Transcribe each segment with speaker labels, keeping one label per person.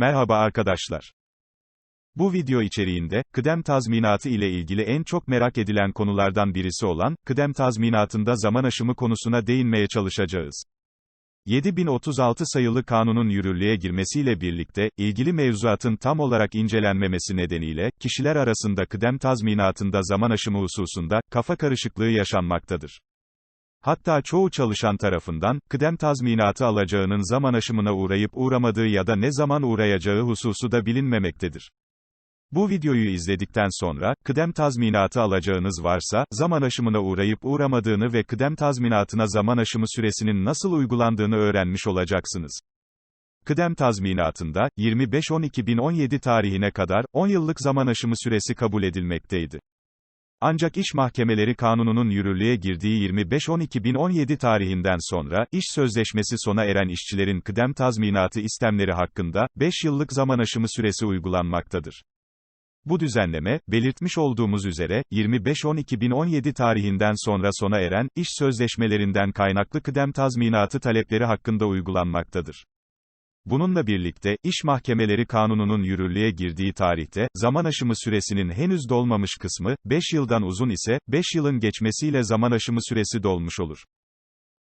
Speaker 1: Merhaba arkadaşlar. Bu video içeriğinde, kıdem tazminatı ile ilgili en çok merak edilen konulardan birisi olan, kıdem tazminatında zaman aşımı konusuna değinmeye çalışacağız. 7036 sayılı kanunun yürürlüğe girmesiyle birlikte, ilgili mevzuatın tam olarak incelenmemesi nedeniyle, kişiler arasında kıdem tazminatında zaman aşımı hususunda, kafa karışıklığı yaşanmaktadır. Hatta çoğu çalışan tarafından, kıdem tazminatı alacağının zaman aşımına uğrayıp uğramadığı ya da ne zaman uğrayacağı hususu da bilinmemektedir. Bu videoyu izledikten sonra, kıdem tazminatı alacağınız varsa, zaman aşımına uğrayıp uğramadığını ve kıdem tazminatına zaman aşımı süresinin nasıl uygulandığını öğrenmiş olacaksınız. Kıdem tazminatında, 25-12-2017 tarihine kadar, 10 yıllık zaman aşımı süresi kabul edilmekteydi. Ancak iş mahkemeleri kanununun yürürlüğe girdiği 25-12-2017 tarihinden sonra, iş sözleşmesi sona eren işçilerin kıdem tazminatı istemleri hakkında, 5 yıllık zaman aşımı süresi uygulanmaktadır. Bu düzenleme, belirtmiş olduğumuz üzere, 25-12-2017 tarihinden sonra sona eren, iş sözleşmelerinden kaynaklı kıdem tazminatı talepleri hakkında uygulanmaktadır. Bununla birlikte, iş mahkemeleri kanununun yürürlüğe girdiği tarihte, zaman aşımı süresinin henüz dolmamış kısmı, 5 yıldan uzun ise, 5 yılın geçmesiyle zaman aşımı süresi dolmuş olur.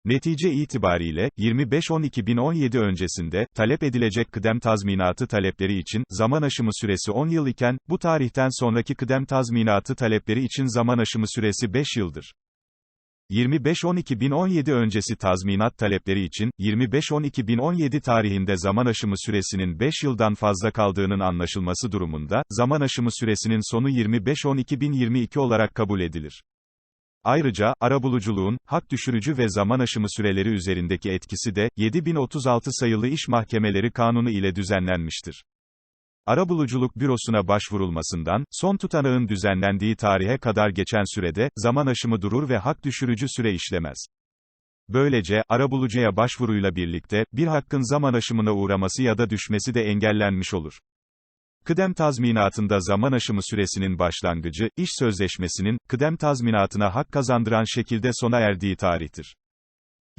Speaker 1: Netice itibariyle, 25-12-2017 öncesinde, talep edilecek kıdem tazminatı talepleri için, zaman aşımı süresi 10 yıl iken, bu tarihten sonraki kıdem tazminatı talepleri için zaman aşımı süresi 5 yıldır. 25-12-2017 öncesi tazminat talepleri için, 25-12-2017 tarihinde zaman aşımı süresinin 5 yıldan fazla kaldığının anlaşılması durumunda, zaman aşımı süresinin sonu 25-12-2022 olarak kabul edilir. Ayrıca, arabuluculuğun, hak düşürücü ve zaman aşımı süreleri üzerindeki etkisi de, 7036 sayılı iş mahkemeleri kanunu ile düzenlenmiştir. Arabuluculuk bürosuna başvurulmasından, son tutanağın düzenlendiği tarihe kadar geçen sürede, zaman aşımı durur ve hak düşürücü süre işlemez. Böylece, arabulucuya başvuruyla birlikte, bir hakkın zaman aşımına uğraması ya da düşmesi de engellenmiş olur. Kıdem tazminatında zaman aşımı süresinin başlangıcı, iş sözleşmesinin, kıdem tazminatına hak kazandıran şekilde sona erdiği tarihtir.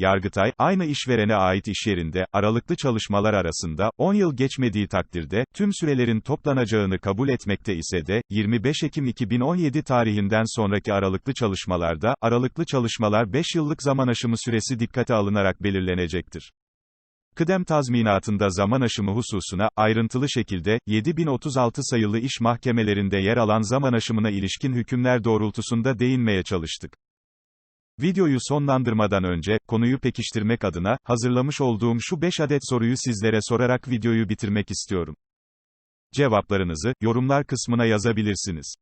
Speaker 1: Yargıtay, aynı işverene ait işyerinde, aralıklı çalışmalar arasında, 10 yıl geçmediği takdirde, tüm sürelerin toplanacağını kabul etmekte ise de, 25 Ekim 2017 tarihinden sonraki aralıklı çalışmalarda, aralıklı çalışmalar 5 yıllık zaman aşımı süresi dikkate alınarak belirlenecektir. Kıdem tazminatında zaman aşımı hususuna, ayrıntılı şekilde, 7036 sayılı iş mahkemelerinde yer alan zaman aşımına ilişkin hükümler doğrultusunda değinmeye çalıştık. Videoyu sonlandırmadan önce, konuyu pekiştirmek adına, hazırlamış olduğum şu 5 adet soruyu sizlere sorarak videoyu bitirmek istiyorum. Cevaplarınızı, yorumlar kısmına yazabilirsiniz.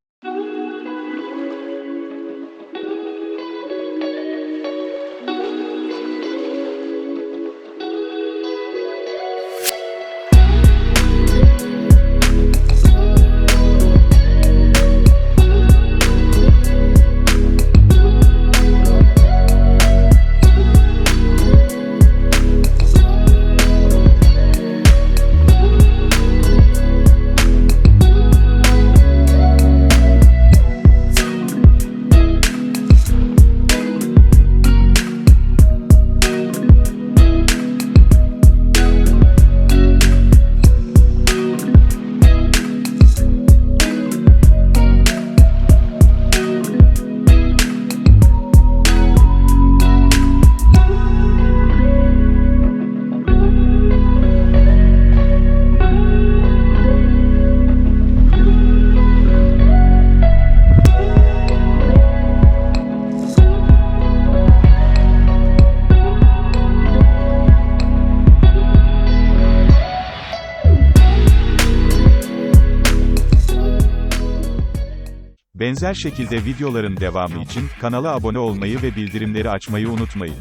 Speaker 1: Benzer şekilde videoların devamı için, kanala abone olmayı ve bildirimleri açmayı unutmayın.